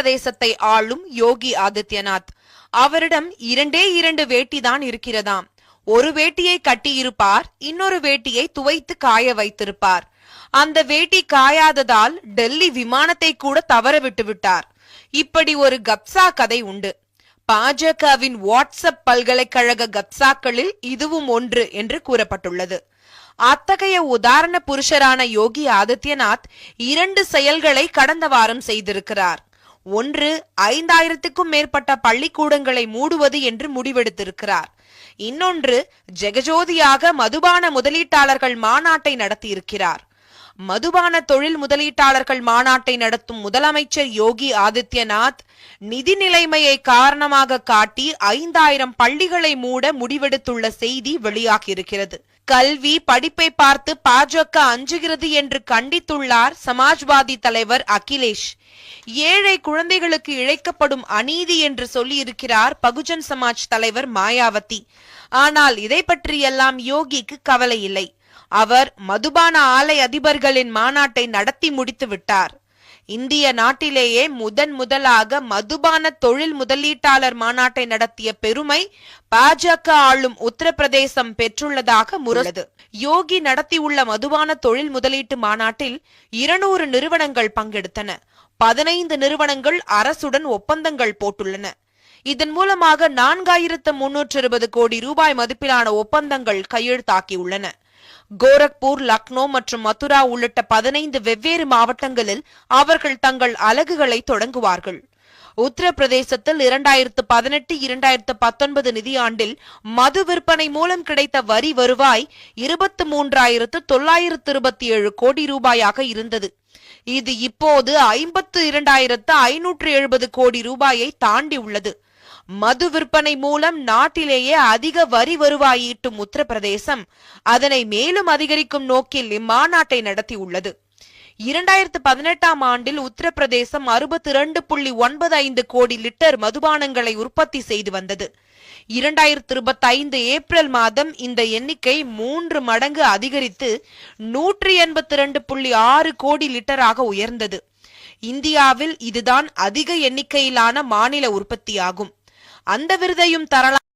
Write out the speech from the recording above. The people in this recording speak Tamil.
உத்தரப்பிரதேசத்தை ஆளும் யோகி ஆதித்யநாத். அவரிடம் இரண்டே இரண்டு வேட்டிதான் இருக்கிறதாம். ஒரு வேட்டியை கட்டியிருப்பார் இன்னொரு வேட்டியை துவைத்து காய வைத்திருப்பார். அந்த வேட்டி காயாததால் டெல்லி விமானத்தை கூட தவற விட்டு விட்டார். இப்படி ஒரு கப்சா கதை உண்டு. பாஜகவின் வாட்ஸ்அப் பல்கலைக்கழக கப்சாக்களில் இதுவும் ஒன்று என்று கூறப்பட்டுள்ளது. அத்தகைய உதாரண புருஷரான யோகி ஆதித்யநாத் இரண்டு செயல்களை கடந்த வாரம் செய்திருக்கிறார். ஒன்று ஐந்தாயிரத்துக்கும் மேற்பட்ட பள்ளிக்கூடங்களை மூடுவது என்று முடிவெடுத்திருக்கிறார். இன்னொன்று ஜெகஜோதியாக மதுபான முதலீட்டாளர்கள் மாநாட்டை நடத்தியிருக்கிறார். மதுபான தொழில் முதலீட்டாளர்கள் மாநாட்டை நடத்தும் முதலமைச்சர் யோகி ஆதித்யநாத் நிதி நிலைமையை காரணமாக காட்டி ஐந்தாயிரம் பள்ளிகளை மூட முடிவெடுத்துள்ள செய்தி வெளியாகியிருக்கிறது. கல்வி படிப்பை பார்த்து பாஜக அஞ்சுகிறது என்று கண்டித்துள்ளார் சமாஜ்வாதி தலைவர் அகிலேஷ். ஏழை குழந்தைகளுக்கு இழைக்கப்படும் அநீதி என்று சொல்லியிருக்கிறார் பகுஜன் சமாஜ் தலைவர் மாயாவதி. ஆனால் இதை பற்றியெல்லாம் யோகிக்கு கவலை இல்லை. அவர் மதுபான ஆலை அதிபர்களின் மாநாட்டை நடத்தி முடித்து விட்டார். இந்திய நாட்டிலேயே முதன் முதலாக மதுபான தொழில் முதலீட்டாளர் மாநாட்டை நடத்திய பெருமை பாஜக ஆளும் உத்தரப்பிரதேசம் பெற்றுள்ளதாக முரது யோகி நடத்தியுள்ள மதுபான தொழில் முதலீட்டு மாநாட்டில் இருநூறு நிறுவனங்கள் பங்கெடுத்தன. பதினைந்து நிறுவனங்கள் அரசுடன் ஒப்பந்தங்கள் போட்டுள்ளன. இதன் மூலமாக நான்காயிரத்து முன்னூற்று இருபது கோடி ரூபாய் மதிப்பிலான ஒப்பந்தங்கள் கையெழுத்தாக்கியுள்ளன. கோரக்பூர் லக்னோ மற்றும் மதுரா உள்ளிட்ட பதினைந்து வெவ்வேறு மாவட்டங்களில் அவர்கள் தங்கள் அலகுகளை தொடங்குவார்கள். உத்தரப்பிரதேசத்தில் இரண்டாயிரத்து பதினெட்டு இரண்டாயிரத்து பத்தொன்பது நிதியாண்டில் மது விற்பனை மூலம் கிடைத்த வரி வருவாய் இருபத்து மூன்றாயிரத்து தொள்ளாயிரத்து இருபத்தி ஏழு கோடி ரூபாயாக இருந்தது. இது இப்போது ஐம்பத்து இரண்டாயிரத்து ஐநூற்று எழுபது கோடி ரூபாயை தாண்டி உள்ளது மது விற்பனை மூலம் நாட்டிலேயே அதிக வரி வருவாய் ஈட்டும் உத்தரப்பிரதேசம். அதனை மேலும் அதிகரிக்கும் நோக்கில் இம்மாநாட்டை நடத்தியுள்ளது. இரண்டாயிரத்து பதினெட்டாம் ஆண்டில் உத்தரப்பிரதேசம் அறுபத்தி இரண்டு புள்ளி ஒன்பது ஐந்து கோடி லிட்டர் மதுபானங்களை உற்பத்தி செய்து வந்தது. இரண்டாயிரத்து இருபத்தி ஐந்து ஏப்ரல் மாதம் இந்த எண்ணிக்கை மூன்று மடங்கு அதிகரித்து நூற்றி எண்பத்தி இரண்டு புள்ளி ஆறு கோடி லிட்டராக உயர்ந்தது. இந்தியாவில் இதுதான் அதிக எண்ணிக்கையிலான மாநில உற்பத்தியாகும். அந்த விருதையும் தரலாம்.